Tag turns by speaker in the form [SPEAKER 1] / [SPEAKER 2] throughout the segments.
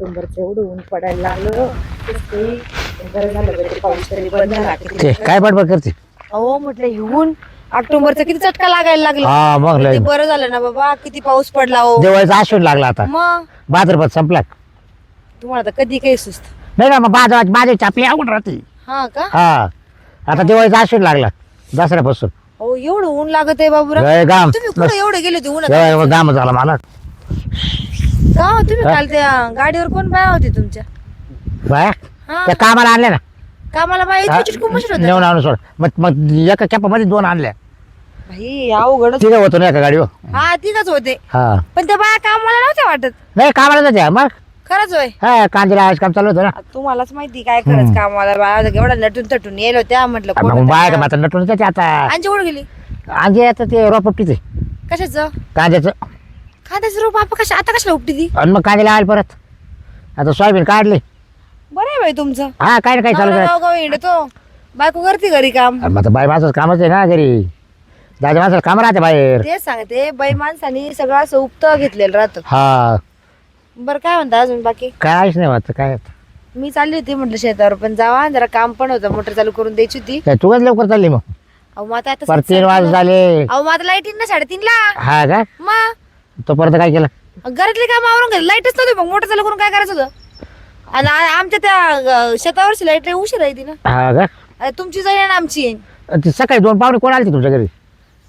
[SPEAKER 1] ऑक्टोबरचं एवढं ऊन पडायला लागलं. तेच ते बरं झालं बाई, ते पाऊस तरी बंद झाला किती
[SPEAKER 2] ते काय बडबड करते?
[SPEAKER 1] अहो म्हटलं हे ऊन ऑक्टोबरचा किती चटका लागायला लागला?
[SPEAKER 2] हा मग लय
[SPEAKER 1] बरं झालं ना बाबा किती पाऊस पडला हो
[SPEAKER 2] दिवाळीचा आश्विन लागला आता.
[SPEAKER 1] मग?
[SPEAKER 2] भाद्रपद संपला.
[SPEAKER 1] तुम्हाला तर कधी काही सुस्त.
[SPEAKER 2] नाही ना मग बाजा बाजाची आपली आवड राहते.
[SPEAKER 1] हा का?
[SPEAKER 2] हा आता दिवाळीचा आश्विन लागला दसऱ्यापासून.
[SPEAKER 1] हो एवढं ऊन लागत आहे बाबूराव.
[SPEAKER 2] लय घाम
[SPEAKER 1] तुम्ही कुठे एवढे गेले होते
[SPEAKER 2] लय मग घाम झाला मला
[SPEAKER 1] का हो, तुम्ही काल त्या गाडीवर कोण बाया होते तुमच्या?
[SPEAKER 2] बाया?
[SPEAKER 1] हा.
[SPEAKER 2] त्या कामाला आणल्या ना?
[SPEAKER 1] कामाला बाया इतकी चिटकून बसत होत्या
[SPEAKER 2] नेऊन आणून सोड. मग मग एका कॅपामध्ये दोन आणल्या.
[SPEAKER 1] भाई अवघडच.
[SPEAKER 2] तिघ होतो ना एका गाडीवर?
[SPEAKER 1] हा तिघच होते.
[SPEAKER 2] हा.
[SPEAKER 1] पण त्या बाया कामाला नव्हत्या वाटत.
[SPEAKER 2] नाही कामाला जाते मग?
[SPEAKER 1] खरंच होय.
[SPEAKER 2] हा कांदीला आज काम चालू होतं ना.
[SPEAKER 1] आता तुम्हालाच माहिती काय खरंच कामाला बाया एवढा नटून तटून येलो होत्या म्हटलं
[SPEAKER 2] मग
[SPEAKER 1] कोण
[SPEAKER 2] बाया का आता नटून जाते आता?
[SPEAKER 1] आणची कुठे गेली?
[SPEAKER 2] आणजे आता ते रोपटीचे
[SPEAKER 1] कशाचं?
[SPEAKER 2] कांद्याचं.
[SPEAKER 1] खात्याचं रोप आपण कशा आता कशाला उपटी ती?
[SPEAKER 2] आणि मग कांदे लावायला परत. आता सोयाबीन काढले.
[SPEAKER 1] बरं आहे बाई तुमचं.
[SPEAKER 2] हा काय ना काय चालू.
[SPEAKER 1] गाव हिंडतो बायको करते घरी काम.
[SPEAKER 2] अरे मग आता बाई माझंच कामच आहे ना घरी. दादा माझं काम राहते बाहेर.
[SPEAKER 1] तेच सांगते बाई माणसानी सगळं असं उपत घेतलेलं राहतं.
[SPEAKER 2] हा.
[SPEAKER 1] बरं काय म्हणता अजून बाकी?
[SPEAKER 2] काहीच नाही वाटत काय
[SPEAKER 1] मी चालली होती म्हटलं शेतावर पण जावा जरा काम पण होतं मोटर चालू करून द्यायची होती.
[SPEAKER 2] काय तू कधी लवकर चालली मग?
[SPEAKER 1] अहो मग आता
[SPEAKER 2] तीन वाज झाले.
[SPEAKER 1] अहो मग आता लाइट येईन ना साडेतीन ला
[SPEAKER 2] हा का?
[SPEAKER 1] मग?
[SPEAKER 2] तो परत काय केलं?
[SPEAKER 1] घरातले काम आवरून घरी. लाईटच नव्हती मग. मोटर चालू करून काय करायचं होतं? आणि आ- आमच्या त्या अं, शेतावरची लाइट उशीर आहे ती ना.
[SPEAKER 2] हा का?
[SPEAKER 1] तुमची जाईल आणि आमची. येईन
[SPEAKER 2] ते सकाळी दोन पाहुणे कोण आले तुमच्या घरी?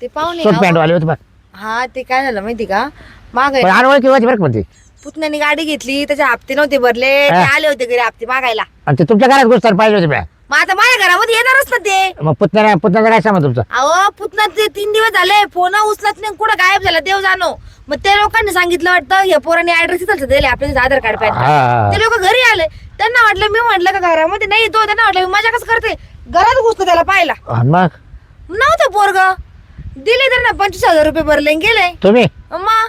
[SPEAKER 1] ते पाहुणे अहो,
[SPEAKER 2] पॅन्ट वाले होते बघ
[SPEAKER 1] हा ते काय झालं माहिती का? माग
[SPEAKER 2] पण अनवळखी होती बरं का पण ते?
[SPEAKER 1] पुतण्याने गाडी घेतली त्याचे हप्ते नव्हते भरले ते
[SPEAKER 2] हा.
[SPEAKER 1] आले होते घरी हप्ते मागायला.
[SPEAKER 2] आणि ते तुमच्या घरात घुसताना पाहिजे होते म्या.
[SPEAKER 1] मग आता माझ्या घरामध्ये येणारच ना ते.
[SPEAKER 2] मग पुतण्या पुतण्याचं काय सांगा तुमचं.
[SPEAKER 1] अहो पुतना ते तीन दिवस झाले फोन उचलत नाही कुठं गायब झाला देव जाणो. मग त्या लोकांनी सांगितलं वाटतं या पोराने ऍड्रेस इथं दिले आपल्या आधार कार्ड
[SPEAKER 2] हा
[SPEAKER 1] ते लोक घरी आले. त्यांना वाटलं मी म्हटलं का घरामध्ये नाही तो त्यांना वाटलं मी मजा कसं करते? घरात घुसतो त्याला पाहिला
[SPEAKER 2] मग?
[SPEAKER 1] नव्हतं पोरग. दिले त्यांना पंचवीस हजार रुपये भरले आणि गेले.
[SPEAKER 2] तुम्ही?
[SPEAKER 1] मग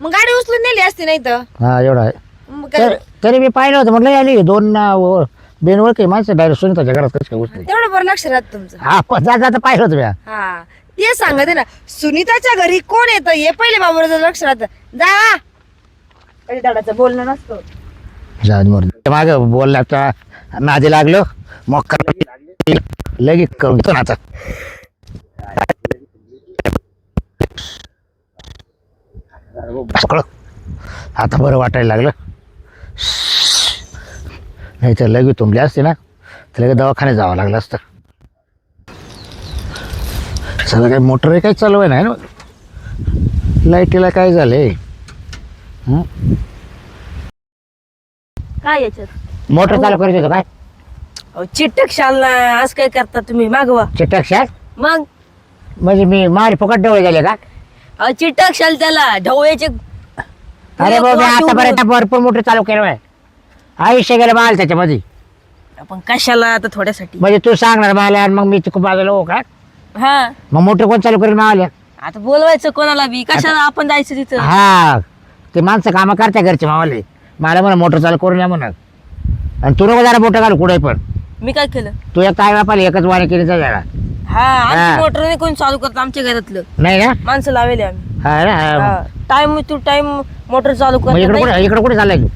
[SPEAKER 1] मग गाडी उचलून नेली असती नाही तर.
[SPEAKER 2] हा एवढं आहे.
[SPEAKER 1] मग काय-
[SPEAKER 2] तर- तरी मी पाहिलं होतं म्हटलं आली. दोन बेनवळखी माणसं डायरेक्ट सुनीताच्या घरात कसं काय घुसली
[SPEAKER 1] तेवढं बरं लक्ष राहत तुमचं.
[SPEAKER 2] हा जाता जाता पाहिलं होतं म्या.
[SPEAKER 1] हा ते सांगते ना सुनीताच्या घरी कोण येतं? हे पहिले बाबूराचं लक्ष राहतं. जा. दादाचं बोलणं नसतं.
[SPEAKER 2] जाऊन मरून माग बोलण्याचा नादी लागलो मग लगेच करून घेतो ना आता आता बरं वाटायला लागलं. नाही तर लगेच तुंबली असते ना तर लगेच दवाखान्यात जावं लागलं असतं. सगळं काही मोटर काही चालू आहे ना? लाईटीला काय झालंय? हं?
[SPEAKER 3] काय याच्यात?
[SPEAKER 2] मोटर चालू करायचं होतं काय?
[SPEAKER 3] चिट्टक शाल ना आज काय करता तुम्ही? मागवा.
[SPEAKER 2] चिटक शाल?
[SPEAKER 3] मग?
[SPEAKER 2] म्हणजे मी मारी फुकट डोळे गेले का?
[SPEAKER 3] अहो, चिट्टक शाल त्याला ढवळ्याचे
[SPEAKER 2] अरे बाबा मी आतापर्यंत भरपूर मोटर चालू केलं आहे आयुष्य गेलं माल त्याच्यामध्ये.
[SPEAKER 3] आपण कशाला आता थोड्यासाठी?
[SPEAKER 2] म्हणजे तू सांगणार मला आणि मग मी तिकडे बाजूला हो का?
[SPEAKER 3] हा.
[SPEAKER 2] मग मोटर कोण चालू करेल मावाल्या?
[SPEAKER 3] आता बोलवायचं कोणाला बी? कशाला आपण जायचं तिथं?
[SPEAKER 2] हा. ते माणसं कामं करते घरचे मावाले. मला म्हणा मोटर चालू करून या म्हणा. आणि तू नको जरा मोठं घाल कुठे पण.
[SPEAKER 3] मी काय केलं?
[SPEAKER 2] तू एक काय बापाला एकच वाणी केली तर जरा.
[SPEAKER 3] हा
[SPEAKER 2] हा.
[SPEAKER 3] आमची मोटर नाही कोणी चालू करत आमच्या घरातलं.
[SPEAKER 2] नाही ना?
[SPEAKER 3] माणसं लावेले आम्ही.
[SPEAKER 2] हा ना हा.
[SPEAKER 3] टाइम टू टाइम मोटर चालू
[SPEAKER 2] मग इकडे
[SPEAKER 3] करत
[SPEAKER 2] कुठे इकडे कुठे चाललाय तू?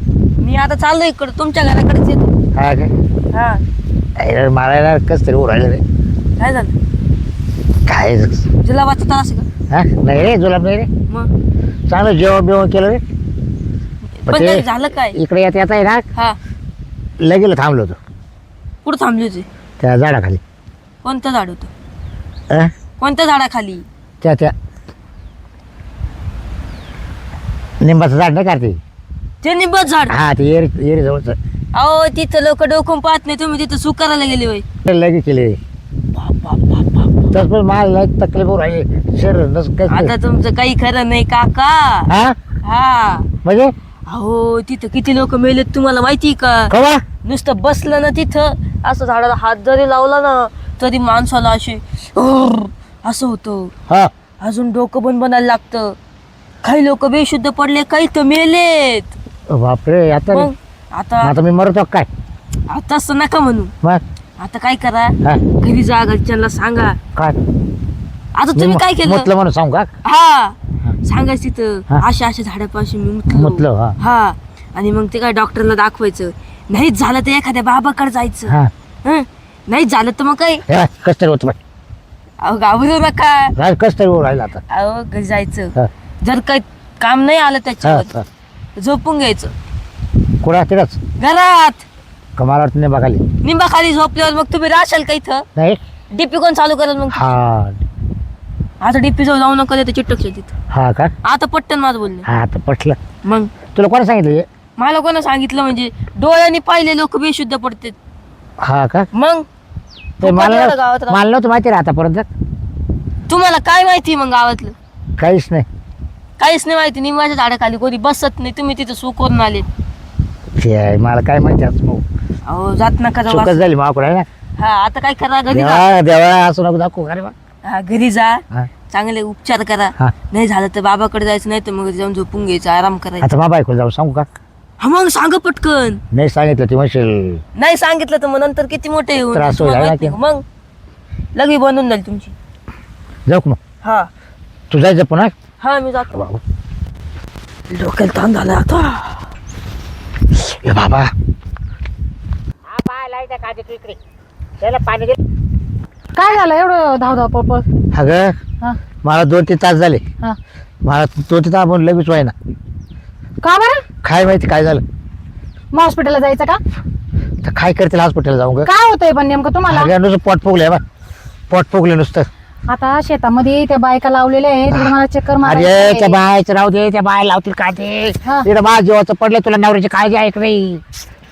[SPEAKER 3] मी आता चाललो इकडे तुमच्या घराकडेच येतो.
[SPEAKER 2] हा काय
[SPEAKER 3] हा.
[SPEAKER 2] अरे मला ना कस तरी उरायलं रे.
[SPEAKER 3] काय झालं?
[SPEAKER 2] काय
[SPEAKER 3] तुला वाचत असं का?
[SPEAKER 2] हा? नाही रे जुलाब नाही रे.
[SPEAKER 3] मग?
[SPEAKER 2] चांगलं जेवण बिवण केलं रे.
[SPEAKER 3] पण
[SPEAKER 2] ते-
[SPEAKER 3] काय झालं काय?
[SPEAKER 2] इकडे येता येता आहे ना
[SPEAKER 3] हा.
[SPEAKER 2] लगेल थांबलो होतो.
[SPEAKER 3] कुठं थांबली होती?
[SPEAKER 2] त्या झाडाखाली.
[SPEAKER 3] कोणतं झाड होतं? कोणत्या झाडाखाली?
[SPEAKER 2] त्या त्या. निंबाचं झाड नाही करते
[SPEAKER 3] ते? निंबत झाड.
[SPEAKER 2] हा ते एरी एरी जवळच.
[SPEAKER 3] अहो तिथं लोक डोकून पाहत नाही. तुम्ही तिथं सुकारायला गेले होय.
[SPEAKER 2] लगे केले. तस पण मला तकलीफ राहिले. शरीर नस काय
[SPEAKER 3] आता तुमचं काही खरं नाही काका.
[SPEAKER 2] हा?
[SPEAKER 3] हा.
[SPEAKER 2] म्हणजे?
[SPEAKER 3] अहो तिथं किती लोक मेलेत तुम्हाला माहिती का?
[SPEAKER 2] कवा?
[SPEAKER 3] नुसतं बसलं ना तिथं. असं झाडाला हात जरी लावला ना तरी माणसाला असे "उर्र" असं होतं.
[SPEAKER 2] हा.
[SPEAKER 3] अजून डोकं पण बनायला लागतं. काही लोक बेशुद्ध पडले काही तर मेलेत.
[SPEAKER 2] बापरे आता
[SPEAKER 3] मग? आता
[SPEAKER 2] आता मी मरतो काय?
[SPEAKER 3] आता असं नका म्हणू.
[SPEAKER 2] मग?
[SPEAKER 3] आता काय करा?
[SPEAKER 2] हा.
[SPEAKER 3] घरी जा घरच्यांना सांगा.
[SPEAKER 2] काय?
[SPEAKER 3] आता तुम्ही काय केलं?
[SPEAKER 2] म्हटलं म्हणून सांगू का?
[SPEAKER 3] हा. सांगायचं तिथं. अशा अशा झाडापाशी मी मुतलो.
[SPEAKER 2] म्हटलं हा.
[SPEAKER 3] हा. आणि मग ते काय डॉक्टरला दाखवायचं. नाहीच झालं तर एखाद्या बाबाकडे जायचं.
[SPEAKER 2] हा.
[SPEAKER 3] हं? नाहीच झालं तर मग काय?
[SPEAKER 2] हे कसं तरी होत बाय
[SPEAKER 3] अहो घाबरू नका.
[SPEAKER 2] राज कसं तरी होऊ राहिलं आता.
[SPEAKER 3] अहो घरी जायचं.
[SPEAKER 2] हा,
[SPEAKER 3] जर काही काम नाही आलं
[SPEAKER 2] हा,
[SPEAKER 3] त्याच्यावर.
[SPEAKER 2] हा.
[SPEAKER 3] झोपून घ्यायचं.
[SPEAKER 2] कुठं
[SPEAKER 3] घरात.
[SPEAKER 2] कमाल वाटत नाही बघाली
[SPEAKER 3] निंबाखाली झोपल्यावर मग तुम्ही राहशाल का इथं?
[SPEAKER 2] नाही.
[SPEAKER 3] डीपी कोण चालू करेल मग?
[SPEAKER 2] हा.
[SPEAKER 3] आता डीपी जवळ जाऊ नका ते चिट्टक तिथं
[SPEAKER 2] हा का?
[SPEAKER 3] आता पट्टन माझं बोलले
[SPEAKER 2] हा तर पटलं.
[SPEAKER 3] मग?
[SPEAKER 2] तुला कोण सांगितलं हे?
[SPEAKER 3] मला कोणा सांगितलं म्हणजे डोळ्यांनी पाहिले लोक बेशुद्ध पडते
[SPEAKER 2] हा का?
[SPEAKER 3] मग?
[SPEAKER 2] ते मला
[SPEAKER 3] गावात राहतो?
[SPEAKER 2] मला नव्हतं माहिती रे आतापर्यंत.
[SPEAKER 3] तुम्हाला काय माहिती मग गावातलं?
[SPEAKER 2] काहीच नाही.
[SPEAKER 3] काहीच नाही माहिती निंबाच्या झाडाखाली कोणी बसत नाही तुम्ही तिथं सु करून आले
[SPEAKER 2] ते आहे, मला काय माहिती भाऊ
[SPEAKER 3] अहो जात नका जाऊ.
[SPEAKER 2] चुकच झाली माकडे आहे ना?
[SPEAKER 3] हा आता काय करा घरी जा.
[SPEAKER 2] देवा देवा असं नको दाखवू अरे बा
[SPEAKER 3] हा घरी जा.
[SPEAKER 2] हा.
[SPEAKER 3] चांगले उपचार करा.
[SPEAKER 2] हा.
[SPEAKER 3] नाही झालं तर बाबाकडे जायचं नाही तर मग जाऊन झोपून घ्यायचं आराम करायचा.
[SPEAKER 2] आता बाबा ऐकून जाऊ सांगू का?
[SPEAKER 3] हा मग सांग पटकन.
[SPEAKER 2] नाही सांगितलं ती म्हणशील.
[SPEAKER 3] नाही सांगितलं तर मग नंतर किती मोठे होऊन
[SPEAKER 2] त्रास होईल,
[SPEAKER 3] का? मग. लगी बनून जाईल तुमची.
[SPEAKER 2] जाऊ का मग?
[SPEAKER 3] हा.
[SPEAKER 2] तू जायचं पुन्हा?
[SPEAKER 3] हा मी जातो.
[SPEAKER 2] बाबा.
[SPEAKER 3] डोक्याला ताण झाला आता.
[SPEAKER 2] ए बाबा.
[SPEAKER 4] काय झालं? एवढं धाव धाव पळपळ.
[SPEAKER 2] अगं
[SPEAKER 4] हा.
[SPEAKER 2] मला दोन तीन तास झाले.
[SPEAKER 4] हा.
[SPEAKER 2] मला दोन तीन तास म्हणून लगेच व्हाय ना
[SPEAKER 4] का बरं?
[SPEAKER 2] काय माहिती काय झालं?
[SPEAKER 4] मग हॉस्पिटलला जायचं का?
[SPEAKER 2] तर काय करतील हॉस्पिटलला जाऊन ग?
[SPEAKER 4] काय होतंय पण नेमकं तुम्हाला?
[SPEAKER 2] अगं नुसतं पोट फुगले बा. पोट फुगले नुसतं.
[SPEAKER 4] आता शेतामध्ये त्या बायका लावलेल्या आहे तिकडे मला चक्कर
[SPEAKER 2] अरे
[SPEAKER 4] मारायची
[SPEAKER 2] त्या
[SPEAKER 4] आहे.
[SPEAKER 2] बायचं राहू दे त्या बाय लावतील का ते?
[SPEAKER 4] हा.
[SPEAKER 2] तिकडे जीवाचं पडलं तुला नवऱ्याची काळजी ऐक नाही?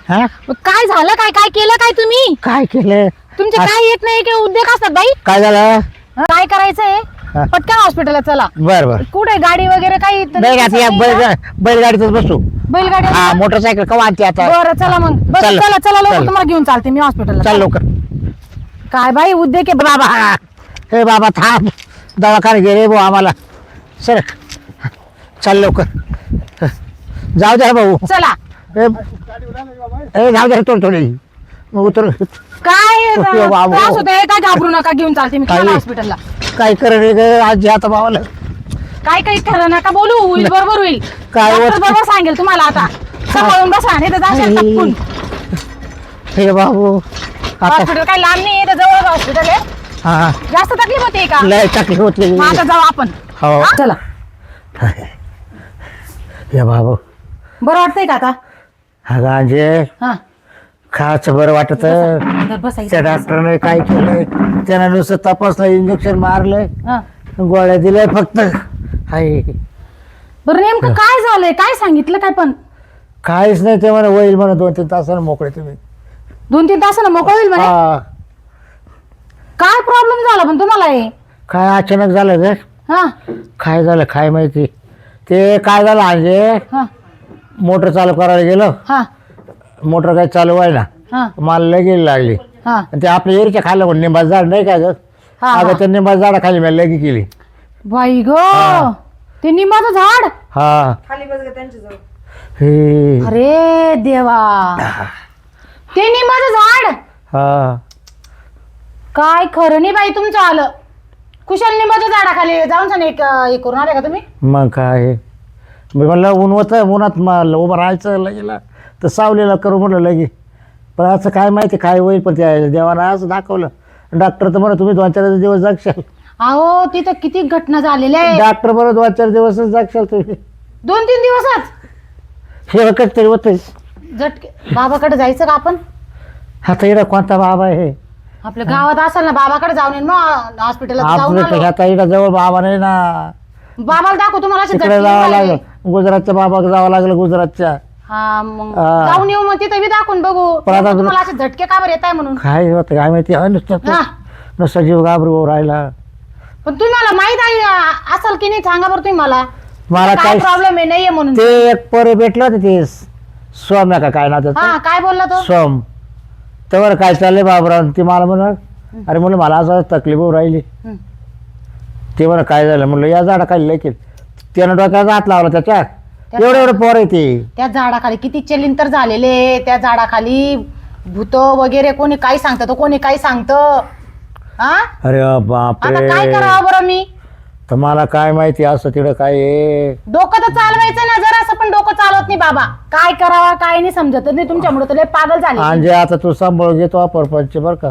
[SPEAKER 2] हा?
[SPEAKER 4] मग काय झालं? काय काय केलं काय तुम्ही?
[SPEAKER 2] काय केलं?
[SPEAKER 4] तुमचे
[SPEAKER 2] अस-
[SPEAKER 4] काय येत नाही? की उद्योग असतात बाई.
[SPEAKER 2] काय झालं?
[SPEAKER 4] हं, काय करायचंय?
[SPEAKER 2] हा.
[SPEAKER 4] पटकन हॉस्पिटलला चला.
[SPEAKER 2] बर बर.
[SPEAKER 4] कुठे गाडी वगैरे काही तर
[SPEAKER 2] नाही आता या
[SPEAKER 4] नाही
[SPEAKER 2] बैल
[SPEAKER 4] का?
[SPEAKER 2] बैलगाडीतच बसू.
[SPEAKER 4] बैलगाडी
[SPEAKER 2] हा मोटरसायकल कवा आणते आता?
[SPEAKER 4] बरं चला मग. बस
[SPEAKER 2] चल.
[SPEAKER 4] चला चला लवकर. तुम्हाला घेऊन चालते मी हॉस्पिटलला
[SPEAKER 2] चल लवकर.
[SPEAKER 4] काय बाई उद्योग आहे.
[SPEAKER 2] बाबा! हे बाबा थांब. दवाखाने गेले भाऊ आम्हाला. सर चल लवकर. जाऊ द्या भाऊ.
[SPEAKER 4] चला.
[SPEAKER 2] ए ए, जाऊ द्या थोडी थोडी मग उतर.
[SPEAKER 4] काय
[SPEAKER 2] बाबू.
[SPEAKER 4] त्रास होतोय. काय घाबरू नका घेऊन चालते मी. चला हॉस्पिटलला
[SPEAKER 2] काय कर रे ग आजी आता भावाला.
[SPEAKER 4] काय काही खरं नका बोलू. होईल बरोबर होईल.
[SPEAKER 2] काय
[SPEAKER 4] डॉक्टर बरोबर सांगेल तुम्हाला आता. सांभाळून बसा नाही तर जाशाल
[SPEAKER 2] आई.
[SPEAKER 4] टपकून.
[SPEAKER 2] हे बाबू. आता
[SPEAKER 4] हॉस्पिटल काय लांब नाही आहे जवळ हॉस्पिटल आहे.
[SPEAKER 2] हा.
[SPEAKER 4] जास्त तकलीफ होते का?
[SPEAKER 2] लय तकलीफ होती.
[SPEAKER 4] मग आता जाऊ आपण.
[SPEAKER 2] हो.
[SPEAKER 4] हा? चला.
[SPEAKER 2] हे बाबू.
[SPEAKER 4] बरं वाटतंय का आता?
[SPEAKER 2] अगं आजे
[SPEAKER 4] हा.
[SPEAKER 2] खायचं बरं वाटत. त्या डॉक्टरने काय केलंय? त्यानं नुसतं तपासलं इंजेक्शन मारलंय.
[SPEAKER 4] हा.
[SPEAKER 2] गोळ्या दिल्या फक्त. हाय.
[SPEAKER 4] बरं नेमकं काय झालंय? काय सांगितलं काय पण?
[SPEAKER 2] काहीच नाही ते म्हणा होईल म्हणा दोन तीन तासानं मोकळे तुम्ही.
[SPEAKER 4] दोन तीन तासानं मोकळं होईल म्हणे?
[SPEAKER 2] हा.
[SPEAKER 4] काय प्रॉब्लेम झाला पण तुम्हाला हे?
[SPEAKER 2] काय अचानक झालं ग?
[SPEAKER 4] हा.
[SPEAKER 2] काय झालं काय माहिती? ते काय झालं म्हणजे
[SPEAKER 4] हा.
[SPEAKER 2] मोटर चालू करायला गेलो.
[SPEAKER 4] हा.
[SPEAKER 2] मोटर काय चालू व्हायला.
[SPEAKER 4] हा.
[SPEAKER 2] मला लगी लागली.
[SPEAKER 4] हा.
[SPEAKER 2] आणि ते आपल्या एरीच्या खाल्लं म्हणून निंबाचं झाड नाही का ग?
[SPEAKER 4] हा,
[SPEAKER 2] अगं
[SPEAKER 4] हा.
[SPEAKER 2] त्या निंबाचं झाड खाली मी लगी केली.
[SPEAKER 4] बाई ग! ते निंबाचं झाड?
[SPEAKER 2] हा. हे.
[SPEAKER 4] अरे देवा! ते निंबाचं झाड?
[SPEAKER 2] हा.
[SPEAKER 4] काय खरं नाही बाई तुमचं आलं. कुशल निंबाच्या झाडाखाली जाऊन सन एक अं, हे करून आले का तुम्ही?
[SPEAKER 2] मग काय? मी म्हणलं ऊन होतं उन्हात मला उभं राहायचं लगेला. तर सावलेला करू म्हणलं लगे. पण असं काय माहिती काय होईल पण त्या देवानं असं दाखवलं. डॉक्टर तर म्हणा तुम्ही दोन चार दिवस जगशाल.
[SPEAKER 4] अहो तिथं किती घटना झालेल्या आहे
[SPEAKER 2] डॉक्टर म्हणा दोन चार दिवसच जगशाल तुम्ही.
[SPEAKER 4] दोन तीन दिवसच
[SPEAKER 2] हे वखत तरी होतं
[SPEAKER 4] झटके. बाबाकडे जायचं का आपण?
[SPEAKER 2] आता इकडं कोणता बाबा आहे?
[SPEAKER 4] आपल्या गावात असेल ना बाबाकडे जाऊन येईन मग हॉस्पिटलला जाऊन
[SPEAKER 2] आपलं
[SPEAKER 4] आलो.
[SPEAKER 2] आता इकडं जवळ बाबा नाही ना.
[SPEAKER 4] बाबाला दाखव तुम्हाला असे
[SPEAKER 2] तिकडे
[SPEAKER 4] झटके
[SPEAKER 2] जावं
[SPEAKER 4] लागले.
[SPEAKER 2] लागलं. गुजरातच्या बाबा जावं लागलं गुजरातच्या.
[SPEAKER 4] हा मग
[SPEAKER 2] हा.
[SPEAKER 4] जाऊन येऊ मग तिथे बी दाखवून बघू.
[SPEAKER 2] पण आता
[SPEAKER 4] तुम्हाला असे झटके का बरं येत आहे म्हणून?
[SPEAKER 2] काय होतं काय माहिती हा नुसतं
[SPEAKER 4] हा.
[SPEAKER 2] नुसतं जीव घाबरू राहिला.
[SPEAKER 4] पण तुम्हाला माहीत आहे अं, असेल की नाही सांगा बरं तुम्ही मला.
[SPEAKER 2] मला
[SPEAKER 4] काय
[SPEAKER 2] काय
[SPEAKER 4] प्रॉब्लेम आहे नाहीये म्हणून.
[SPEAKER 2] ते एक पोरे भेटलं होतं ते सोम्या का काय त्याचं
[SPEAKER 4] हा काय बोलला तो?
[SPEAKER 2] सोम. तर काय चाललंय बाबराव? ती मला म्हण अरे म्हणलं मला असं तकलीफ होऊ राहिली.
[SPEAKER 4] हं.
[SPEAKER 2] ते म्हणा काय झालं? म्हणलं या झाडा खाली लेखील त्यानं डोक्याचा हात लावला त्याच्यात
[SPEAKER 4] त्यात-
[SPEAKER 2] एवढं एवढं पोर आहे ते.
[SPEAKER 4] त्या झाडाखाली किती चलिंतर झालेले. त्या झाडाखाली भूत वगैरे कोणी काय सांगतं तो कोणी काय सांगतं. हा
[SPEAKER 2] अरे
[SPEAKER 4] आता
[SPEAKER 2] बापरे
[SPEAKER 4] काय करावं बरं मी?
[SPEAKER 2] तर मला काय माहिती असं तिकडं काय आहे?
[SPEAKER 4] डोकं तर चालवायचं ना जरा असं पण डोकं चालवत नाही बाबा. काय करावा काय नाही समजत. नाही तुमच्यामुळे तुला पागल झाले.
[SPEAKER 2] म्हणजे आता तू सांभाळून घेतो परपंच बर का.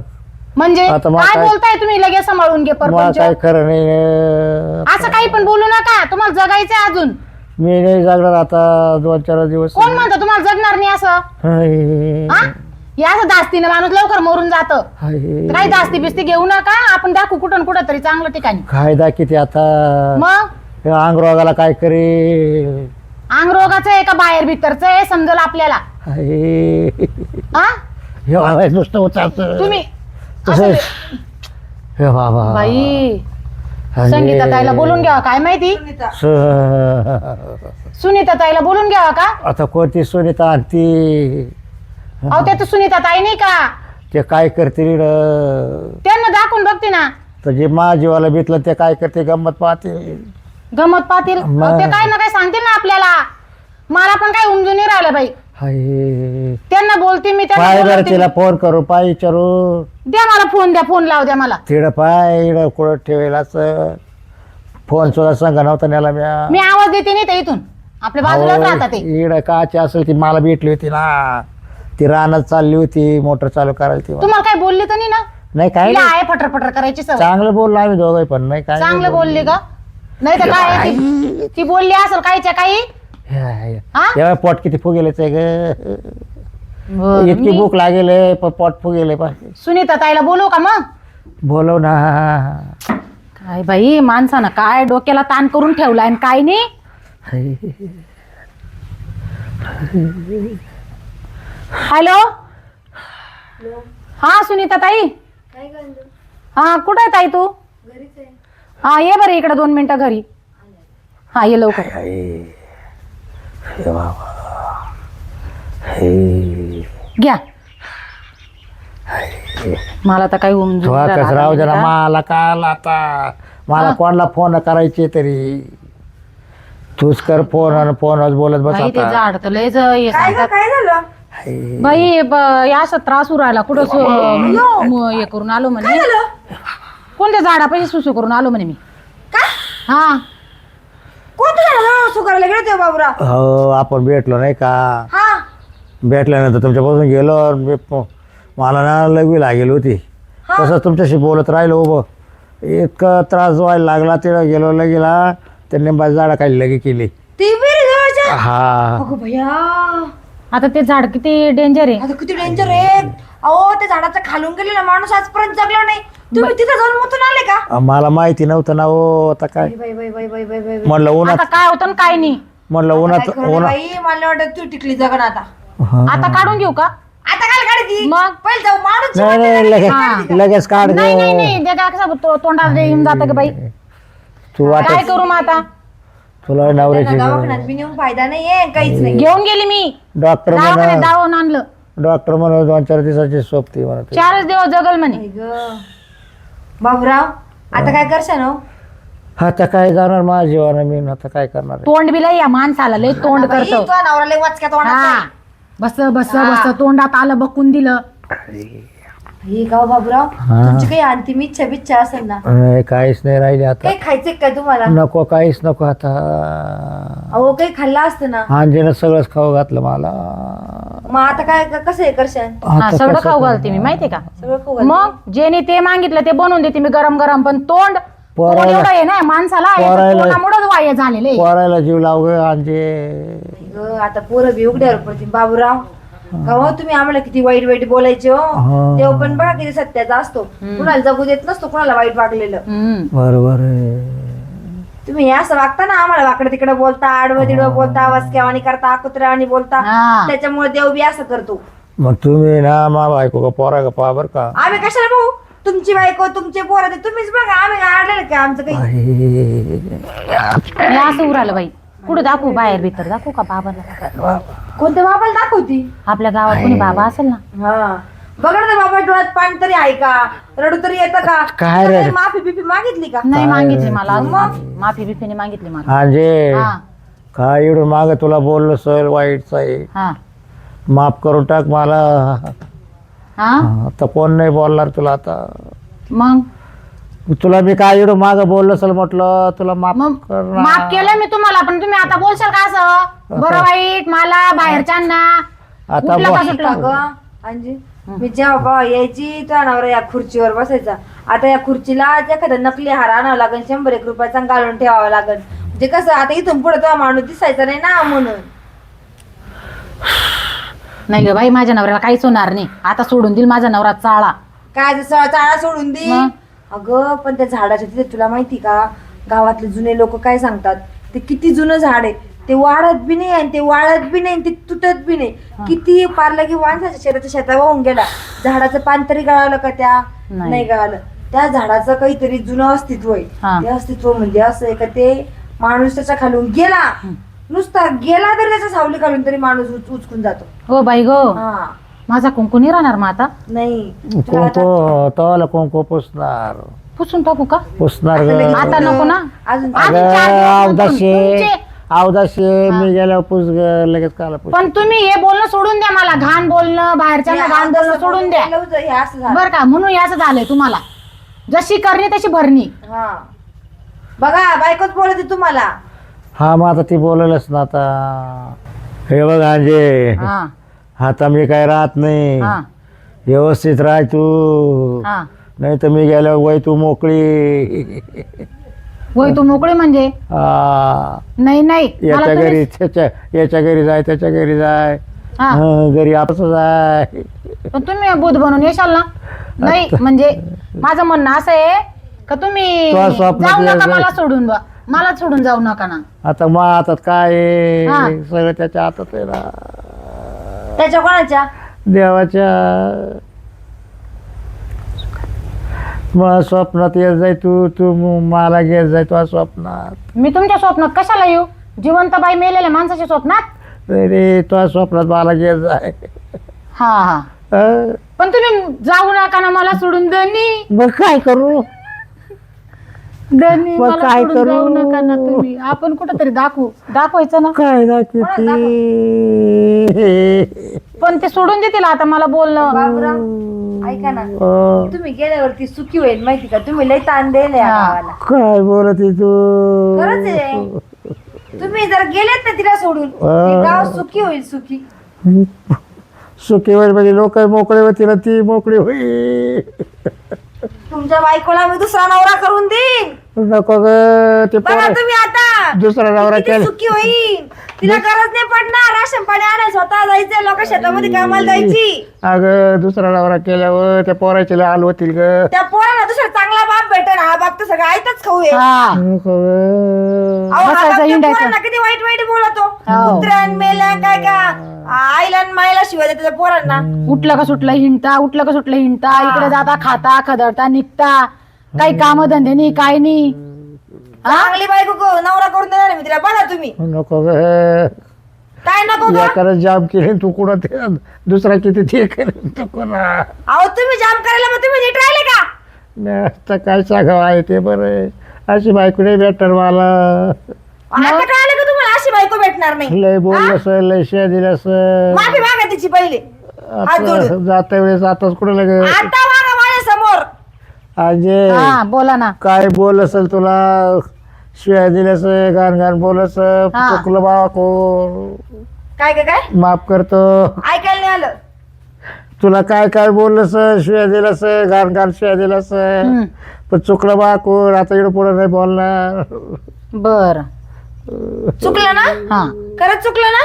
[SPEAKER 4] म्हणजे
[SPEAKER 2] आता
[SPEAKER 4] काय
[SPEAKER 2] काय-
[SPEAKER 4] बोलताय तुम्ही लगेच सांभाळून घे
[SPEAKER 2] मला
[SPEAKER 4] परपंच.
[SPEAKER 2] काय खरं नाही अं,
[SPEAKER 4] असं काही पण बोलू नका. तुम्हाला जगायचंय अजून.
[SPEAKER 2] मी नाही जागणार आता दोन चार दिवस.
[SPEAKER 4] कोण म्हणतं तुम्हाला जगणार नाही असं?
[SPEAKER 2] हाय.
[SPEAKER 4] हा? या असं दास्तीनं माणूस लवकर मरून जातं.
[SPEAKER 2] हाय.
[SPEAKER 4] काही दास्ती बिस्ती घेऊ नका आपण दाखवू कुठं न कुठं तरी चांगलं ठिकाणी.
[SPEAKER 2] कायदा किती आता?
[SPEAKER 4] मग?
[SPEAKER 2] हे अंगरोगाला काय करे?
[SPEAKER 4] अंग रोगाचं आहे का बाहेर भीतरचं आहे समजलं आपल्याला?
[SPEAKER 2] हाय.
[SPEAKER 4] हा
[SPEAKER 2] हे बाबा नुसतं होत
[SPEAKER 4] तुम्ही
[SPEAKER 2] तसं हे बाबा.
[SPEAKER 4] बाई
[SPEAKER 2] हाय.
[SPEAKER 4] संगीता ताईला बोलून घ्यावा काय माहिती?
[SPEAKER 2] स-
[SPEAKER 4] सुनीता ताईला बोलून घ्यावा का?
[SPEAKER 2] आता कोणती सुनीता आणि ती?
[SPEAKER 4] अहो त्या तर सुनीता ताई नाही का?
[SPEAKER 2] ते काय करते रीड
[SPEAKER 4] त्यांना दाखवून बघते ना
[SPEAKER 2] तर जे मा जीवाला भेटलं ते काय करते? गंमत पाहते.
[SPEAKER 4] गमत पाहतील. अहो, ते काय ना काय सांगतील ना आपल्याला. मला पण काय उमजून नाही राहिलं बाई.
[SPEAKER 2] हाय.
[SPEAKER 4] त्यांना बोलते मी त्यांना
[SPEAKER 2] पाय बरं
[SPEAKER 4] बोलवते.
[SPEAKER 2] तिला फोन करू पाय विचारू.
[SPEAKER 4] द्या मला फोन द्या फोन लाव द्या मला.
[SPEAKER 2] तिकडं पाय इकडं कुठं ठेवेल असं. फोन सुद्धा सांगा नव्हता म्या.
[SPEAKER 4] मी आवाज देते नाही ते इथून. आपल्या बाजूलाच राहतात ते.
[SPEAKER 2] इकडं काची असेल ती मला भेटली होती ना. ती रानात चालली होती मोटर चालू करायला ती.
[SPEAKER 4] तुम्हाला काय बोलले तर नाही ना?
[SPEAKER 2] नाही काय
[SPEAKER 4] तिला
[SPEAKER 2] नाही.
[SPEAKER 4] आहे फटर फटर करायची सवय.
[SPEAKER 2] चांगलं बोललो आम्ही दोघं पण नाही काय
[SPEAKER 4] चांगलं
[SPEAKER 2] बोललो.
[SPEAKER 4] का? नाही तर काय आहे ती- ती बोलली असेल काहीच्या काही?
[SPEAKER 2] हे.
[SPEAKER 4] हा?
[SPEAKER 2] एवढं पोट किती फुगेलेच आहे ग. इतकी
[SPEAKER 4] मी-
[SPEAKER 2] भूक लागेल पण पोट फुगेले
[SPEAKER 4] सुनीता ताईला बोलू का मग?
[SPEAKER 2] बोलव ना.
[SPEAKER 4] काय बाई माणसानं काय डोक्याला ताण करून ठेवलाय आणि काय नाही? हॅलो? हा सुनीता ताई. हा कुठं आहे ताई तू? हा ये बरं इकडे दोन मिनिटं घरी. हा ये लवकर. घ्या. मला तर काही उमजून
[SPEAKER 2] तुला
[SPEAKER 4] राहिलं नाही का?
[SPEAKER 2] मला काल आता. मला कोणाला फोन करायचे तरी. तूच कर फोन आणि फोनच बोलत बस
[SPEAKER 4] बाई ते
[SPEAKER 2] आता.
[SPEAKER 4] झाड तर हे
[SPEAKER 1] काय ग,
[SPEAKER 4] सांगतात.
[SPEAKER 1] काय झालं.
[SPEAKER 4] बाई ब- या असं त्रास राहिला. कुठं सु- म- हे करून आलो म्हणे. कोणत्या झाडापाशी सुसू करून आलो म्हणे मी. हा.
[SPEAKER 1] कोणतं झालं सुकारायला गेलो ते बाबूराव.
[SPEAKER 2] हो आपण भेटलो नाही का?
[SPEAKER 1] हा.
[SPEAKER 2] भेटल्यानंतर तुमच्यापासून गेलो आणि मी प- मला ना लघवी लागेल होती. तसं तुमच्याशी बोलत राहिलो उभं. इतकं त्रास व्हायला लागला तिला गेलो लगेला त्यांनी माझ्या झाडा काही लगे केली.
[SPEAKER 1] ती विहिरी जवळच्या?
[SPEAKER 2] हा.
[SPEAKER 1] अगो भैया.
[SPEAKER 4] आता ते झाड किती डेंजर आहे?
[SPEAKER 1] आता किती डेंजर आहे? अहो त्या झाडाचा खालून गेलेला माणूस आजपर्यंत जगला नाही. तुम्ही तिथे जाऊन मुतून आले का?
[SPEAKER 2] मला माहिती नव्हतं ना हो आता काय?
[SPEAKER 1] बाई बाई बाई बाई बाई बाई
[SPEAKER 2] म्हणलं उन्हात
[SPEAKER 4] आता काय होतं आणि काय नाही.
[SPEAKER 2] म्हणलं
[SPEAKER 1] काय
[SPEAKER 2] उन्हात
[SPEAKER 1] खरं नाही
[SPEAKER 2] उन्हात
[SPEAKER 1] बाई मला वाटत तू टिकली जगन आता.
[SPEAKER 2] हा.
[SPEAKER 4] आता काढून घेऊ का?
[SPEAKER 1] आता काय काढती
[SPEAKER 4] मग?
[SPEAKER 1] पहिले जाऊ माणूस
[SPEAKER 2] नाही नाही लगेच लगेच काढ
[SPEAKER 4] नाही नाही
[SPEAKER 2] गं.
[SPEAKER 4] नाही ते काय कसं तो- तोंडात येऊन जातं का बाई.
[SPEAKER 2] तू
[SPEAKER 4] काय करू मग आता?
[SPEAKER 2] तुला नवऱ्याची
[SPEAKER 1] दवाखान्यात बी नेऊन फायदा नाहीये काहीच नाही.
[SPEAKER 4] घेऊन गेली मी.
[SPEAKER 2] डॉक्टर
[SPEAKER 4] दवाखान्यात
[SPEAKER 2] म्हणा
[SPEAKER 4] दावून आणलं.
[SPEAKER 2] डॉक्टर म्हणा दोन चार दिवसाची सोबती म्हणत
[SPEAKER 4] चारच दिवस जगल म्हणे.
[SPEAKER 1] गं. बाबूराव आता काय करशाल हो?
[SPEAKER 2] आता काय जाणार माझ्या जीवानं मी आता काय करणार? आहे?
[SPEAKER 4] तोंड बिला या माणसाला लय तोंड
[SPEAKER 1] बाई,
[SPEAKER 4] करतो.
[SPEAKER 1] वाचक्या
[SPEAKER 4] हा.
[SPEAKER 1] तोंडाचा
[SPEAKER 4] बस बस बस तोंडात आलं बकून दिलं.
[SPEAKER 1] हे गाव बाबूराव
[SPEAKER 2] हा.
[SPEAKER 1] तुमची काही अंतिम इच्छा बिच्छा असेल ना?
[SPEAKER 2] काहीच नाही राहिले आता.
[SPEAKER 1] काही खायचंय काय तुम्हाला?
[SPEAKER 2] नको काहीच नको आता.
[SPEAKER 1] अहो काही खाल्लं असतं ना?
[SPEAKER 2] आंजीनं सगळंच खाऊ घातलं मला.
[SPEAKER 1] मग आता काय कसं आहे करशाल
[SPEAKER 4] हा
[SPEAKER 2] आता
[SPEAKER 4] सगळं
[SPEAKER 2] कसं
[SPEAKER 4] खाऊ घालते मी माहितीये का?
[SPEAKER 1] सगळं खाऊ घाल.
[SPEAKER 4] मग जेने ते मागितलं ते बनवून देते मी गरम गरम पण तोंड तोंड
[SPEAKER 2] पोरायला-
[SPEAKER 4] एवढं आहे ना माणसाला
[SPEAKER 2] पोरायला-
[SPEAKER 4] तोंडामुळेच वाय झालेले
[SPEAKER 2] पोरायला जीव लाव ग आंजे
[SPEAKER 1] ग, आता पोरं बी उघड्यावर पडतील बाबूराव. का हो तुम्ही आम्हाला किती वाईट वाईट बोलायचे हो. तेव्हा पण बघा किती सत्याचा असतो. कुणाला जगू देत नसतो कुणाला वाईट वागलेलं.
[SPEAKER 2] बरोबर.
[SPEAKER 1] तुम्ही असं वागता ना आम्हाला वाकडं तिकडे बोलता आडवं तिडवं बोलता वसक्यावाणी करता कुत्र्यावाणी बोलता.
[SPEAKER 4] हा.
[SPEAKER 1] त्याच्यामुळे देव बी असं करतो.
[SPEAKER 2] मग तुम्ही ना मा बायको का पोरा का पा बर का.
[SPEAKER 1] आम्ही कशाला भाऊ? तुमची बायको तुमचे पोरं ते तुम्हीच बघा. आम्ही आडलेलं का आमचं काही?
[SPEAKER 4] असं उरालं बाई. कुठं दाखवू बाहेर भीतर? दाखवू का बाबाला
[SPEAKER 1] कोणत्या बाबाला दाखवती?
[SPEAKER 4] आपल्या गावात कोणी बाबा असेल ना?
[SPEAKER 1] हा. बघा ना बाबा डोळ्यात पाणी तरी आहे का? रडू तरी येतं का?
[SPEAKER 2] काय
[SPEAKER 1] माफी बिफी मागितली का?
[SPEAKER 4] नाही मागितली मला अजून. माफी माफी बिफीने मागितली मला.
[SPEAKER 2] आंजे
[SPEAKER 4] हा.
[SPEAKER 2] काय एवढं माग तुला बोललो सर वाईटच आहे
[SPEAKER 4] हा.
[SPEAKER 2] माफ करून टाक मला.
[SPEAKER 4] हा
[SPEAKER 2] आता कोण नाही बोलणार तुला आता.
[SPEAKER 4] मग?
[SPEAKER 2] तुला मी काय एवढं माग बोललो असेल म्हटलं तुला माफ
[SPEAKER 4] मग
[SPEAKER 2] कर ना.
[SPEAKER 4] माफ केलं मी तुम्हाला पण तुम्ही आता बोलशाल का असं? बरं वाईट मला बाहेरच्यांना
[SPEAKER 2] आता
[SPEAKER 4] उठलं
[SPEAKER 2] बो-
[SPEAKER 4] का सुटलं?
[SPEAKER 1] अगं अंजी मी जेव्हा बा यायची तो नवरा या खुर्चीवर बसायचा. आता या खुर्चीला एखादा नकली हार आणावं लागेल शंभर एक रुपयाचा घालून ठेवावा लागेल म्हणजे कसं आता इथून पुढे तो माणूस दिसायचा नाही ना म्हणून.
[SPEAKER 4] नाही ग बाई माझ्या नवऱ्याला काहीच होणार नाही. आता सोडून देईल माझा नवरा चाळा.
[SPEAKER 1] काय जसं चाळा सोडून दे
[SPEAKER 4] मग?
[SPEAKER 1] अगं पण त्या झाडाच्या तिथे तुला माहिती का? गावातले जुने लोक काय सांगतात? ते किती जुनं झाड आहे. ते वाढत बी नाही आणि ते वाळत बी नाही आणि ते तुटत बी नाही. किती पारलं की माणसाच्या शेताच्या शेता वाहून गेला. झाडाचं पान तरी गळालं का त्या?
[SPEAKER 4] नाही.
[SPEAKER 1] नाही गळालं. त्या झाडाचं काहीतरी जुनं अस्तित्व आहे. ते अस्तित्व म्हणजे असं आहे का ते माणूस त्याच्या खालून गेला. नुसता गेला तरी त्याच्या सावली खालून तरी माणूस उच- उचकून जातो.
[SPEAKER 4] हो बाई गो.
[SPEAKER 1] हा.
[SPEAKER 4] माझा कुंकू नाही राहणार मग आता?
[SPEAKER 1] नाही. तुला आता-
[SPEAKER 2] कुंकू तवाला कुंकू पुसणार.
[SPEAKER 4] पुसून टाकू का?
[SPEAKER 2] पुसणार ग.
[SPEAKER 4] आता नको ना.
[SPEAKER 1] अजून
[SPEAKER 4] अजून चार दिवस नंतर
[SPEAKER 2] अवदाशे
[SPEAKER 4] तुमचे-
[SPEAKER 2] अवदाशे मी गेल्यावर पुस ग लगेच काला पुस.
[SPEAKER 4] पण तुम्ही हे बोलणं सोडून द्या मला. घाण बोलणं बाहेरच्यांना घाण बोलणं सोडून द्या.
[SPEAKER 1] हे असं झालं.
[SPEAKER 4] बर का म्हणून याच झालंय तुम्हाला. जशी करणी तशी भरणी.
[SPEAKER 1] हा. बघा बायकोच बोलते तुम्हाला.
[SPEAKER 2] हा मग आता ती बोललच ना आता. हे बघ अंजे
[SPEAKER 4] हा.
[SPEAKER 2] आता मी काय राहत नाही.
[SPEAKER 4] हा.
[SPEAKER 2] व्यवस्थित राह तू.
[SPEAKER 4] हा.
[SPEAKER 2] नाही तर मी गेल्यावर वय तू मोकळी.
[SPEAKER 4] होय तू मोकळी म्हणजे? नाही नाही. मला
[SPEAKER 2] याच्या
[SPEAKER 4] तुम्ही-
[SPEAKER 2] घरी त्याच्या याच्या घरी जाय त्याच्या घरी जाय.
[SPEAKER 4] हा.
[SPEAKER 2] हं, घरी आपच जाय.
[SPEAKER 4] पण तुम्ही बुध बनून येशाल ना? नाही म्हणजे माझं म्हणणं असं आहे का तुम्ही जाऊ नका. मला सोडून बा मला सोडून जाऊ नका ना.
[SPEAKER 2] आता मग हातात काय आहे? सगळं त्याच्या हातात आहे ना.
[SPEAKER 1] त्याच्या कोणाच्या?
[SPEAKER 2] देवाच्या. मग स्वप्नात येत जाय तू तू मला घेत जाय तुझ्या स्वप्नात.
[SPEAKER 4] मी तुमच्या स्वप्नात कशाला येऊ? जिवंत बाई मेलेल्या माणसाच्या स्वप्नात?
[SPEAKER 2] रे तुझ्या स्वप्नात मला घेत जाय.
[SPEAKER 4] हा हा? पण तुम्ही जाऊ नका ना मला सोडून दनी
[SPEAKER 2] मग काय करू?
[SPEAKER 4] दनी
[SPEAKER 2] मग
[SPEAKER 4] मला
[SPEAKER 2] काय
[SPEAKER 4] सोडून जाऊ
[SPEAKER 2] करू?
[SPEAKER 4] नका ना तुम्ही. आपण कुठंतरी दाखवू. दाखवायचं ना.
[SPEAKER 2] काय दाखवते?
[SPEAKER 4] पण ते सोडून देतील आता मला बोलणं.
[SPEAKER 1] बाबूराव ऐका ना.
[SPEAKER 2] अं,
[SPEAKER 1] तुम्ही गेल्यावरती सुखी होईल माहिती का? तुम्ही लय ताण दिले या
[SPEAKER 4] हा.
[SPEAKER 1] गावाला.
[SPEAKER 2] काय बोलत तू?
[SPEAKER 1] खरंच आहे. तुम्ही जर गेलेत ना तिला सोडून ते गाव सुखी होईल सुखी.
[SPEAKER 2] सुखी होईल म्हणजे लोक मोकळे होतील ती मोकळी होईल.
[SPEAKER 1] तुमच्या बायकोला मी दुसरा नवरा करून देईन.
[SPEAKER 2] नको ग ते
[SPEAKER 1] बघा
[SPEAKER 2] पोरं.
[SPEAKER 1] तुम्ही आता.
[SPEAKER 2] दुसरा नवरा
[SPEAKER 1] किती
[SPEAKER 2] केला.
[SPEAKER 1] सुखी होईल तिला गरज नाही पडणार. राशन पाणी आणायला स्वतः जायचं लोक शेतामध्ये कामाला जायची.
[SPEAKER 2] अगं दुसरा नवरा केल्यावर त्या पोराचे हाल होतील ग.
[SPEAKER 1] त्या पोराला दुसरा चांगला भेटेल हा बाप तर सगळं आयतच खाऊ आहे.
[SPEAKER 4] हा.
[SPEAKER 2] नको ग.
[SPEAKER 1] अहो, हा
[SPEAKER 4] बसायचं,
[SPEAKER 1] बाप त्या
[SPEAKER 4] हिंडायचं.
[SPEAKER 1] पोरांना किती वाईट वाईट बोलतो.
[SPEAKER 4] हो.
[SPEAKER 1] कुत्र्यान मेल्यान काय का आईला आणि मायला शिवाय देतो त्या पोरांना.
[SPEAKER 4] उठलं का सुटलं हिंडता उठलं का सुटलं हिंडता इकडे जाता खाता खदडता निघता. काही काम धंदे नाही काय नाही.
[SPEAKER 1] चांगली बायको को- नवरा करून देणार आहे मी तिला. बघा तुम्ही.
[SPEAKER 2] नको ग.
[SPEAKER 1] काय नको?
[SPEAKER 2] एकाला जाम केले तू ते दुसरा किती ते करेल ना
[SPEAKER 1] अहो तुम्ही जाम करायला मग तुम्ही नीट राहिले का?
[SPEAKER 2] आता काय सांगावं आहे ते बरं आहे. अशी बायको नाही भेटणार मला.
[SPEAKER 1] आता कळालं का तुम्हाला? अशी बायको भेटणार नाही.
[SPEAKER 2] लय बोललं सर लय शिया दिल्या सर. हात
[SPEAKER 1] माफी मागा तिची पहिले. हात जोडून.
[SPEAKER 2] जाता वेळेस आताच कुठं लगे
[SPEAKER 1] आता मागा माझ्यासमोर
[SPEAKER 2] अजय
[SPEAKER 4] हा बोला ना.
[SPEAKER 2] काय बोल असेल तुला? शिवाय दिल्यास गाण गाण बोलस
[SPEAKER 4] हा.
[SPEAKER 2] चुकलं बाबा को
[SPEAKER 1] काय काय काय?
[SPEAKER 2] माफ करतो.
[SPEAKER 1] ऐकायला नाही आलं.
[SPEAKER 2] तुला काय काय बोललंस शिवाय दिलास गाण गाण शिवाय दिलास
[SPEAKER 4] हम्म.
[SPEAKER 2] पण चुकलं बा कोण? आता इकडं पुढं नाही बोलणार.
[SPEAKER 4] बर.
[SPEAKER 1] चुकलं ना?
[SPEAKER 2] हो.
[SPEAKER 1] खरंच चुकलं ना?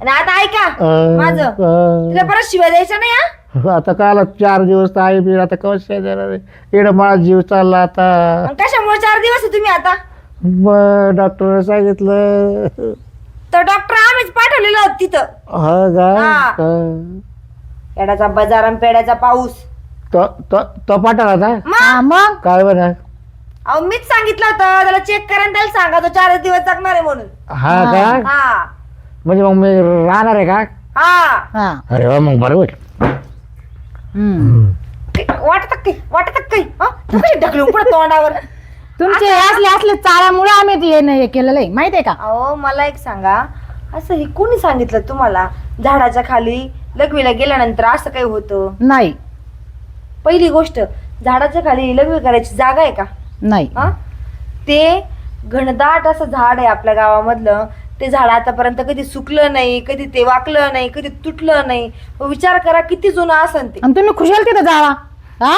[SPEAKER 1] आणि आता ऐका माझं.
[SPEAKER 2] अं,
[SPEAKER 1] परत शिवाय द्यायचं नाही हा?
[SPEAKER 2] आता काल चार दिवस तर आहे मी आता कवा शिवाय देणार आहे? इकडं माझा जीव चालला आता.
[SPEAKER 1] कशामुळे चार दिवस आहे तुम्ही आता?
[SPEAKER 2] मग डॉक्टरने सांगितलं.
[SPEAKER 1] तर डॉक्टर आम्हीच पाठवलेलं होतं तिथं.
[SPEAKER 2] हा का?
[SPEAKER 1] हा.
[SPEAKER 2] हा.
[SPEAKER 1] पेड्याचा बाजार आणि पेड्याचा पाऊस.
[SPEAKER 2] तो पाठवला होता?
[SPEAKER 4] हा मग?
[SPEAKER 2] काय बरं?
[SPEAKER 1] अहो मीच सांगितलं होतं. त्याला चेक करा आणि त्याला सांगा तो चारच दिवस जगणार आहे म्हणून.
[SPEAKER 2] हा का?
[SPEAKER 1] हा.
[SPEAKER 2] म्हणजे मग मी राहणार आहे का?
[SPEAKER 1] हा.
[SPEAKER 4] हा.
[SPEAKER 2] अरे वा मग बरं होईल
[SPEAKER 4] हम्म.
[SPEAKER 1] वाटत काही वाटत काही हा? तू कशी ढकलून पुढे तोंडावर?
[SPEAKER 4] तुमचे असले असले चाळ्यामुळे आम्ही ते हे नाही हे केलेलं आहे माहितीये का?
[SPEAKER 1] अहो मला एक सांगा. असं हे कोणी सांगितलं तुम्हाला? झाडाच्या खाली लघवीला गेल्यानंतर असं काही होतं?
[SPEAKER 4] नाही.
[SPEAKER 1] पहिली गोष्ट झाडाच्या खाली लग्न करायची जागा आहे का?
[SPEAKER 4] नाही.
[SPEAKER 1] हा? ते घनदाट असं झाड आहे आपल्या गावामधलं. ते झाड आतापर्यंत कधी सुकलं नाही कधी ते वाकलं नाही कधी तुटलं नाही. विचार करा किती जुनं असन ते.
[SPEAKER 4] आणि तुम्ही खुशाल तिथं जावा. हा?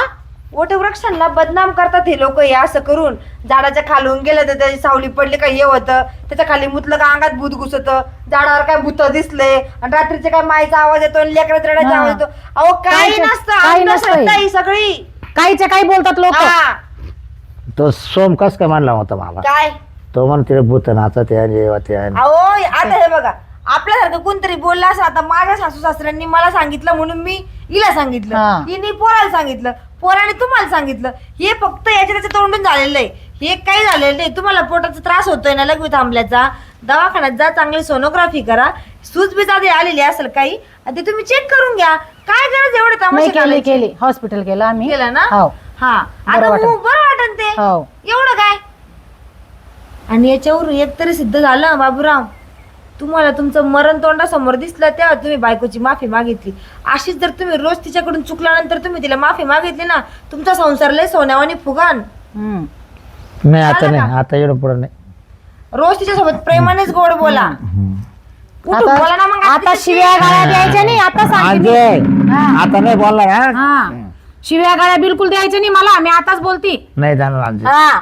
[SPEAKER 1] वटवृक्षांना बदनाम करतात हे लोक हे असं करून झाडाच्या खालून गेलं तर त्याची सावली पडली का हे होतं त्याच्याखाली मुतलं का अंगात भूत घुसत झाडावर काय भूत दिसले आणि रात्रीचे काय मायचा आवाज येतो आणि लेकरात रडायचा
[SPEAKER 4] हा.
[SPEAKER 1] आवाज येतो अहो काही
[SPEAKER 4] काहीच-
[SPEAKER 1] नसतं
[SPEAKER 4] काही.
[SPEAKER 1] अंधश्रद्धा ही सगळी
[SPEAKER 4] काहीच्या काही बोलतात लोक
[SPEAKER 1] हा.
[SPEAKER 2] तो सोम कस काय मानला होता मला
[SPEAKER 1] काय
[SPEAKER 2] तो म्हणते भूत नाचा ते
[SPEAKER 1] अहो आता हे बघा आपल्यासारखं कोणतरी बोलला असं आता माझ्या सासू सासऱ्यांनी मला सांगितलं म्हणून मी हिला सांगितलं
[SPEAKER 4] हा.
[SPEAKER 1] हिने पोराला सांगितलं पोराने तुम्हाला सांगितलं हे फक्त याच्या त्याच्या तोंडून झालेलं आहे. हे काही झालेलं नाही. तुम्हाला पोटाचा त्रास होतोय ना लघवी थांबल्याचा. दवाखान्यात जा चांगली सोनोग्राफी करा. सूज बीज आधी आलेली असेल काही. आणि ते तुम्ही चेक करून घ्या. काय गरज एवढे
[SPEAKER 4] नाही
[SPEAKER 1] तमाशे
[SPEAKER 4] केले? केले. हॉस्पिटल गेलं आम्ही.
[SPEAKER 1] केलं ना?
[SPEAKER 4] हो.
[SPEAKER 1] हा. आता. मग बरं वाटन ते.
[SPEAKER 4] हो.
[SPEAKER 1] एवढं काय? आणि याच्यावर एक तरी सिद्ध झालं बाबूराव. तुम्हाला तुमचं मरण तोंडासमोर दिसलं तेव्हा तुम्ही बायकोची माफी मागितली. अशीच जर तुम्ही रोज तिच्याकडून चुकल्यानंतर तुम्ही तिला माफी मागितली ना तुमचा संसार लय सोन्यावानी फुगान.
[SPEAKER 4] हम्म.
[SPEAKER 2] नाही आता नाही आता एवढं पुढं नाही.
[SPEAKER 1] रोज तिच्यासोबत प्रेमानेच गोड बोला. उठून बोला ना मग
[SPEAKER 4] आता आता शिव्या गाळ्या द्यायच्या नाही आता सांगितलं
[SPEAKER 2] आजे आता नाही बोलणार हा?
[SPEAKER 4] हा. शिव्या गाळ्या बिलकुल द्यायच्या नाही मला मी आताच बोलती.
[SPEAKER 2] नाही जाणार
[SPEAKER 4] हा.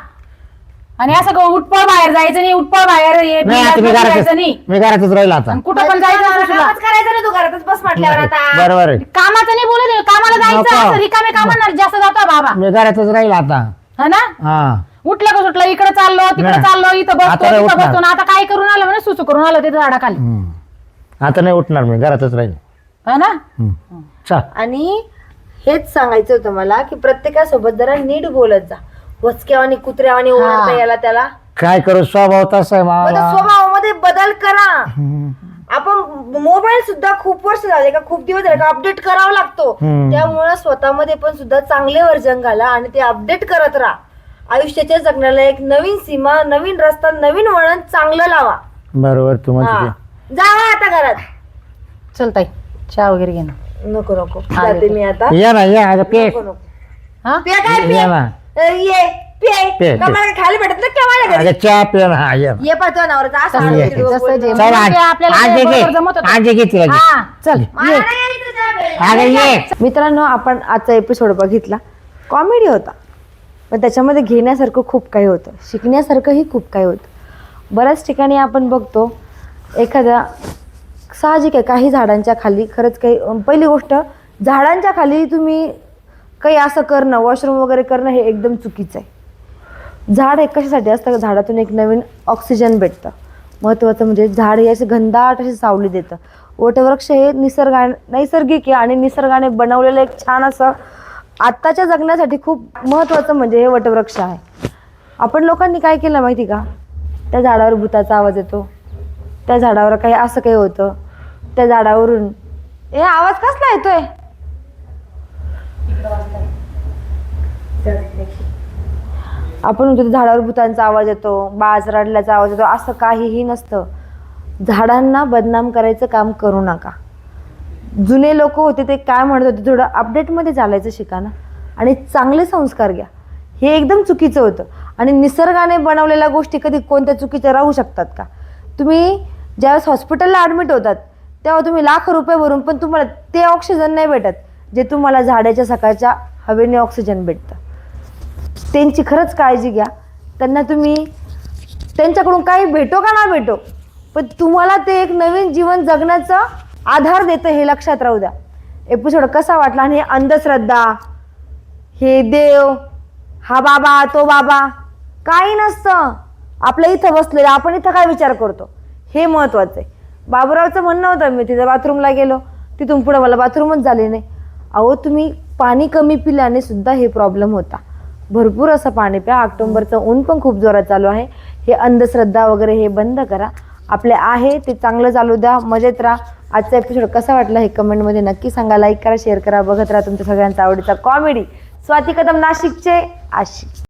[SPEAKER 4] आणि असं ग- उठपळ बाहेर जायचं नाही उठपळ बाहेर ये,
[SPEAKER 2] नाही आता मी
[SPEAKER 4] बिलात
[SPEAKER 2] घरातच
[SPEAKER 4] जायचं नाही.
[SPEAKER 2] मी घरातच राहील आता.
[SPEAKER 4] आणि कुठं पण जायचं असं तुला.
[SPEAKER 1] कामच करायचं ना तू घरातच बस म्हटल्यावर आता.
[SPEAKER 2] बरोबर आहे.
[SPEAKER 4] कामाचं नाही बोलत आहे. कामाला जायचं
[SPEAKER 2] नको.
[SPEAKER 4] असं रिकामे कामांना जास्त जातो बाबा.
[SPEAKER 2] मी घरातच राहील आता.
[SPEAKER 4] हा ना?
[SPEAKER 2] हा.
[SPEAKER 4] उठलं का सुटलं? इकडे चाललो तिकडे
[SPEAKER 2] नाही.
[SPEAKER 4] चाललो इथं
[SPEAKER 2] आता
[SPEAKER 4] बसतो
[SPEAKER 2] नाही
[SPEAKER 4] तिथं
[SPEAKER 2] उठणार.
[SPEAKER 4] बसतो. ना आता काय करून आलं म्हणे? सुसू करून आलं तिथं झाडाखाली.
[SPEAKER 2] हम्म. आता नाही उठणार मी घरातच राहील.
[SPEAKER 4] हा ना?
[SPEAKER 2] हम्म. चल
[SPEAKER 1] आणि हेच सांगायचं होतं मला की प्रत्येकासोबत जरा नीट बोलत जा. वचक्यावानी कुत्र्यावानी ओरडता याला त्याला.
[SPEAKER 2] काय करू स्वभाव तसा आहे
[SPEAKER 1] मग त्या
[SPEAKER 2] मला
[SPEAKER 1] स्वभावामध्ये बदल करा. आपण मोबाईल सुद्धा खूप वर्ष झाले का खूप दिवस झाले का अपडेट करावा लागतो.
[SPEAKER 2] हम्म.
[SPEAKER 1] त्यामुळे स्वतःमध्ये पण सुद्धा चांगले वर्जन घाला आणि ते अपडेट करत राहा. आयुष्याच्या जगण्याला एक नवीन सीमा नवीन रस्ता नवीन वळण चांगलं लावा.
[SPEAKER 2] बरोबर तू
[SPEAKER 1] हा. जावा आता घरात.
[SPEAKER 4] चल ताई चहा वगैरे घे ना.
[SPEAKER 1] नको नको. जाते मी आता.
[SPEAKER 2] ये ना ये पे
[SPEAKER 1] नको
[SPEAKER 4] हा?
[SPEAKER 1] काय
[SPEAKER 2] ये ना.
[SPEAKER 1] ये
[SPEAKER 2] पे,
[SPEAKER 1] भेटत
[SPEAKER 2] अगं चहा ये. ना
[SPEAKER 1] ये पाहतो नवऱ्याचा असं
[SPEAKER 2] ये.
[SPEAKER 1] आडवं तिडवं
[SPEAKER 4] जसं
[SPEAKER 1] बोलणं.
[SPEAKER 4] जे-
[SPEAKER 2] चल
[SPEAKER 4] मग ते आपल्याला
[SPEAKER 2] आज
[SPEAKER 4] ते
[SPEAKER 2] घे
[SPEAKER 4] बरोबर जमत होतं.
[SPEAKER 2] आज घे तिला घे.
[SPEAKER 4] हा. चल
[SPEAKER 1] मला
[SPEAKER 4] ये.
[SPEAKER 1] नाही यायचं चहा प्यायला.
[SPEAKER 2] अगं ये.
[SPEAKER 1] मित्रांनो आपण आजचा एपिसोड बघितला. कॉमेडी होता. पण त्याच्यामध्ये घेण्यासारखं खूप काही होतं. शिकण्यासारखंही खूप काही होतं. बऱ्याच ठिकाणी आपण बघतो एखाद्या साहजिक आहे काही झाडांच्या खाली खरंच काही अं, पहिली गोष्ट झाडांच्या खाली तुम्ही काही असं करणं वॉशरूम वगैरे करणं हे एकदम चुकीचं आहे. झाड हे कशासाठी असतं? झाडातून एक नवीन ऑक्सिजन भेटतं. महत्त्वाचं म्हणजे झाड हे असे घनदाट अशी सावली देतं. वटवृक्ष हे निसर्गा नैसर्गिक आहे आणि निसर्गाने बनवलेलं एक छान असं आत्ताच्या जगण्यासाठी खूप महत्त्वाचं म्हणजे हे वटवृक्ष आहे. आपण लोकांनी काय केलं माहिती का? त्या झाडावर भूताचा आवाज येतो. त्या झाडावर काही असं काही होतं. त्या झाडावरून हे आवाज कसला येतोय? आपण म्हणतो ते झाडावर भूतांचा आवाज येतो बाज रडल्याचा आवाज येतो असं काहीही नसतं. झाडांना बदनाम करायचं काम करू नका. जुने लोक होते ते काय म्हणत होते थोडं अपडेटमध्ये चालायचं शिका ना. आणि चांगले संस्कार घ्या. हे एकदम चुकीचं होतं. आणि निसर्गाने बनवलेल्या गोष्टी कधी कोणत्या चुकीच्या राहू शकतात का? तुम्ही ज्यावेळेस हॉस्पिटलला ॲडमिट होतात तेव्हा तुम्ही लाख रुपये भरून पण तुम्हाला ते ऑक्सिजन नाही भेटत. जे तुम्हाला झाडाच्या सकाळच्या हवेने ऑक्सिजन भेटतं. त्यांची खरंच काळजी घ्या. त्यांना तुम्ही त्यांच्याकडून काही भेटो का ना भेटो पण तुम्हाला ते एक नवीन जीवन जगण्याचा आधार देतं हे लक्षात राहू द्या. एपिसोड कसा वाटला आणि हे अंधश्रद्धा हे देव हा बाबा तो बाबा काही नसतं. आपल्या इथं बसलेलं आपण इथं काय विचार करतो? हे महत्त्वाचं आहे. बाबुरावचं म्हणणं होतं मी तिथं बाथरूमला गेलो तिथून पुढे मला बाथरूमच झाले नाही. अहो तुम्ही पाणी कमी पिल्याने सुद्धा हे प्रॉब्लेम होता. भरपूर असं पाणी प्या. ऑक्टोबरचं ऊन पण खूप जोरात चालू आहे. हे अंधश्रद्धा वगैरे हे बंद करा. आपले आहे ते चांगलं चालू द्या. मजेत राहा. आजचा एपिसोड कसा वाटला हे कमेंटमध्ये नक्की सांगा. लाईक करा शेअर करा. बघत राहा तुमच्या सगळ्यांचा आवडीचा कॉमेडी स्वाती कदम नाशिकचे आशिक